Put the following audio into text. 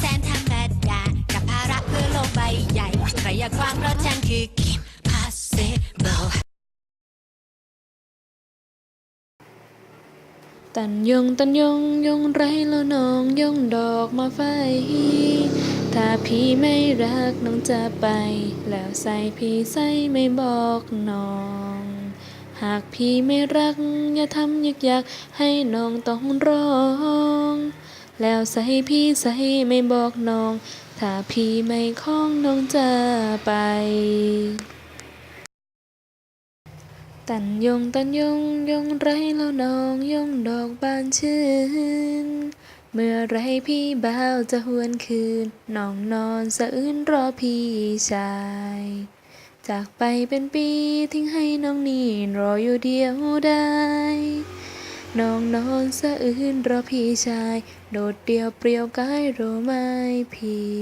แสนธรรมดากับภาระเพื่อโลกใบใหญ่ใครอยากฟังรถฉันคือกิม possible ตันยงตันยงยงไรแล้วน้องยงดอกมาไฟ ถ้าพี่ไม่รักน้องจะไป แล้วใส่พี่ใส่ไม่บอกน้อง หากพี่ไม่รักอย่าทำยักยากให้น้องต้องร้อง แล้วใส่พี่ใส่ไม่บอกน้อง ถ้าพี่ไม่คล้องน้องจะไป ตันยงตันยงยงไรแล้วน้องยงดอกบานชื่น เมื่อไรพี่บ่าวจะหวนคืน น้องนอนสะอื้นรอพี่ชายจากไปเป็นปีทิ้งให้น้องนี่รออยู่เดียวได้ น้องนอนสะอื้นรอพี่ชาย โดดเดี่ยวเปรียวกายรู้ไหมพี่